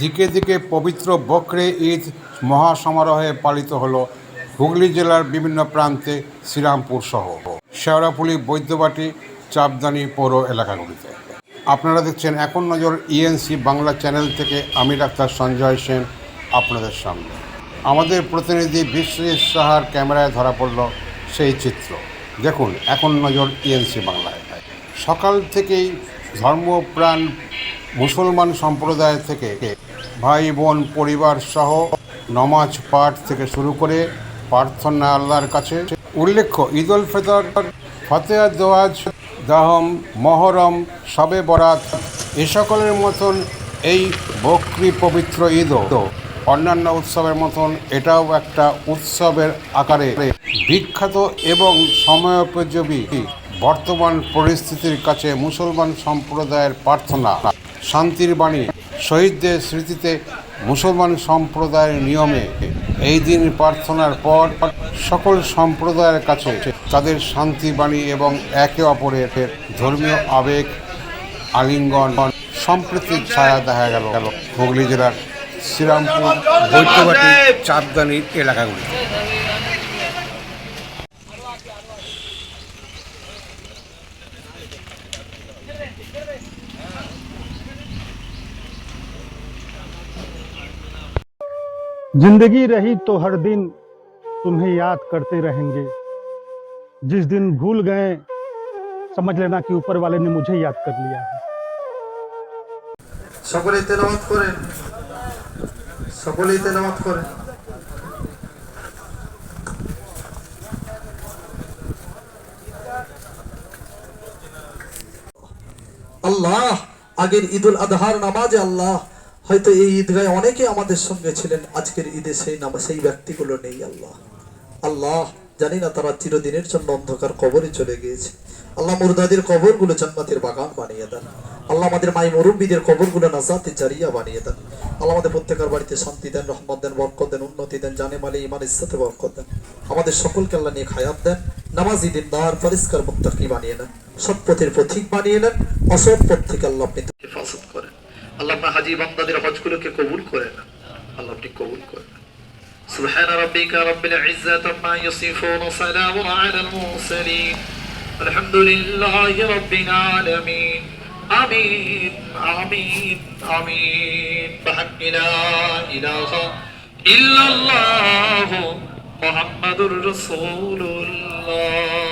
দিকে দিকে পবিত্র বকরে ঈদ মহাসমারোহে পালিত হলো হুগলি জেলার বিভিন্ন প্রান্তে শ্রীরামপুর সহ। শেওড়াফুলি, বৈদ্যবাটি, চাপদানি পৌর এলাকাগুলিতে। আপনারা দেখছেন এখন নজর ইএনসি বাংলা চ্যানেল থেকে আমি ডাক্তার সঞ্জয় সেন আপনাদের সামনে। আমাদের প্রতিনিধি বিশ্বজিৎ সাহার ক্যামেরায় ধরা পড়ল সেই চিত্র। দেখুন এখন নজর ইএনসি বাংলায়। সকাল থেকেই ধর্মপ্রাণ মুসলমান সম্প্রদায় থেকে ভাই, বোন, পরিবার সহ নমাজ পাঠ থেকে শুরু করে প্রার্থনা আল্লাহর কাছে। উল্লেখ্য, ঈদ উল ফিতর ফতেয়া দোয়াজ দাহম, মহরম, শবে বরাত, এ সকলের মতন এই বকরি পবিত্র ঈদও অন্যান্য উৎসবের মতন এটাও একটা উৎসবের আকারে। বিখ্যাত এবং সময়োপযোগী। বর্তমান পরিস্থিতির কাছে মুসলমান সম্প্রদায়ের প্রার্থনা। শান্তির বাণী, শহীদদের স্মৃতিতে মুসলমান সম্প্রদায়ের নিয়মে এই দিন প্রার্থনার পর সকল সম্প্রদায়ের কাছে তাদের শান্তি বাণী এবং একে অপরের ধর্মীয় আবেগ, আলিঙ্গন, সম্প্রীতির ছায়া দেখা গেল। গেল হুগলি জেলার শ্রীরামপুর বৈদ্যবাটি চাঁদদানি এলাকাগুলি जिंदगी रही तो हर दिन तुम्हें याद करते रहेंगे जिस दिन भूल गए समझ लेना कि ऊपर वाले ने मुझे याद कर लिया है সকলেই তেলাওয়াত করেন সকলেই তেলাওয়াত করেন আল্লাহ আগের ঈদুল আদহার নামাজে আল্লাহ হয়তো এই ঈদগায় অনেকে আমাদের সঙ্গে ছিলেন, আজকের ঈদে সেই নামা, সেই ব্যক্তিগুলো নেই আল্লাহ। আল্লাহ জানি না তারা চিরদিনের জন্য অন্ধকার কবরে চলে গিয়েছে। আল্লাহ মুরদাদের কবরগুলো জান্নাতের বাগান বানিয়ে দেন। আল্লাহ আমাদের মাই মুরব্বীদের কবরগুলো নাজাতে জারিয়া বানিয়ে দেন। আল্লাহ আমাদের প্রত্যেকের বাড়িতে শান্তি দেন, রহমত দেন, বরকত দেন, উন্নতি দেন, জানে মালে ইমান ইসাতে বরকত দেন। আমাদের সকলকে আল্লাহ নিয়ে খায়াত দেন, নামাজি দিনদার পরিষ্কার মুত্তাকি বানিয়ে নেন, সৎ পথের পথিক বানিয়ে নেন, অসৎ পথ থেকে আল্লাহ আপনি হেফাজত করেন। আল্লাহ আপনার হাজি বান্দাদের হজগুলোকে কবুল করে নেন আল্লাহ আপনি কবুল করে নেন سبحان ربك رب العزة عما يصفون وسلام على المرسلين الحمد لله رب العالمين آمين آمين آمين بحق لا إله إلا الله محمد رسول الله